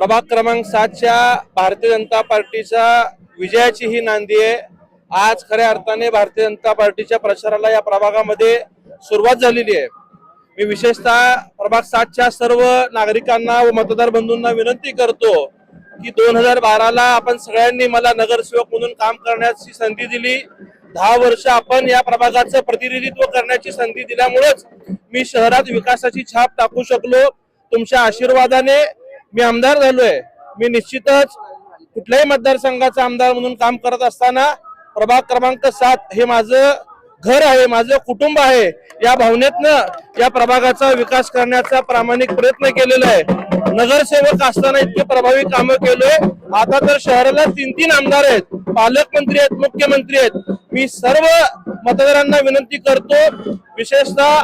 प्रभाग क्रमांक सातच्या भारतीय जनता पार्टीच्या विजयाची ही नांदी आहे. आज खऱ्या अर्थाने भारतीय जनता पार्टीच्या प्रचाराला या प्रभागामध्ये सुरुवात झालेली आहे. मी विशेषतः प्रभाग सातच्या सर्व नागरिकांना व मतदार बंधूंना विनंती करतो की दोन हजार बाराला आपण सगळ्यांनी मला नगरसेवक म्हणून काम करण्याची संधी दिली. दहा वर्ष आपण या प्रभागाचं प्रतिनिधित्व करण्याची संधी दिल्यामुळेच मी शहरात विकासाची छाप टाकू शकलो. तुमच्या आशीर्वादाने मी आमदार झालोय. मी निश्चितच कुठल्याही मतदारसंघाचा आमदार म्हणून काम करत असताना प्रभाग क्रमांक सात हे माझं घर आहे माझं कुटुंब आहे. या भावनेतनं या प्रभागाचा विकास करण्याचा प्रामाणिक प्रयत्न केलेला आहे. नगरसेवक असताना इतके प्रभावी कामं केलोय. आता तर शहराला तीन तीन आमदार आहेत. पालकमंत्री आहेत मुख्यमंत्री आहेत. मी सर्व मतदारांना विनंती करतो विशेषतः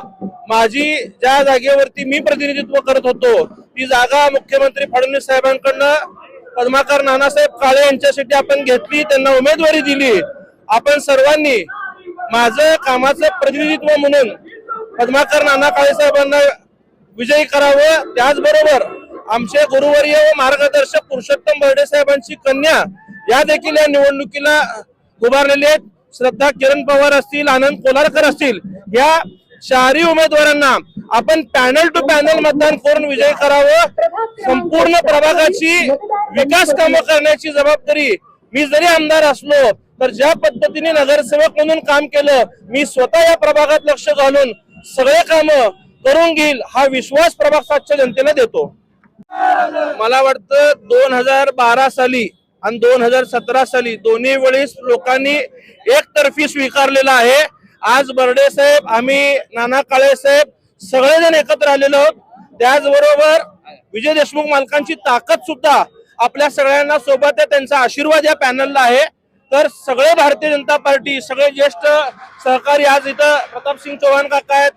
माझी ज्या जागेवरती मी प्रतिनिधित्व करत होतो ती जागा मुख्यमंत्री फडणवीस साहेबांकडनं पद्माकर नानासाहेब काळे यांच्यासाठी आपण घेतली त्यांना उमेदवारी दिली. आपण सर्वांनी माझं कामाचं प्रतिनिधित्व म्हणून पद्माकर नाना काळे साहेबांना विजयी करावं. त्याचबरोबर आमचे गुरुवर्य व मार्गदर्शक पुरुषोत्तम बर्डे साहेबांची कन्या या देखील या निवडणुकीला उभारलेली आहेत. श्रद्धा किरण पवार असतील आनंद कोलारकर असतील या शहरी उमेदवारांना आपण पॅनल टू पॅनल मतदान करून विजय करावं. संपूर्ण प्रभागाची विकास कामं करण्याची जबाबदारी मी जरी आमदार असलो तर ज्या पद्धतीने नगरसेवक म्हणून काम केलं मी स्वतः या प्रभागात लक्ष घालून सगळे काम करून घेईल हा विश्वास प्रभाग सातच्या जनतेला देतो. मला वाटतं दोन हजार बारा साली आणि दोन हजार सतरा साली दोन्ही वेळेस लोकांनी एकतर्फी स्वीकारलेला आहे. आज बर्डे साहेब आम्ही नाना काळे साहेब सगळेजण एकत्र आलेलो आहोत. त्याचबरोबर विजय देशमुख मालकांची ताकद सुद्धा आपल्या सगळ्यांना सोबत आहे. त्यांचा आशीर्वाद या पॅनलला आहे. तर सगळे भारतीय जनता पार्टी सगळे ज्येष्ठ सहकारी आज इथं प्रतापसिंग चव्हाण काका आहेत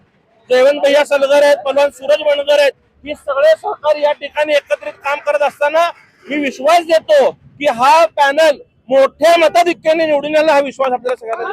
जयवंत भैया सलगर आहेत पलवान सूरज बनगर आहेत. ही सगळे सहकारी या ठिकाणी एकत्रित काम करत असताना मी विश्वास देतो की हा पॅनल मोठ्या मताधिक्याने निवडून हा विश्वास आपल्याला सगळ्यांना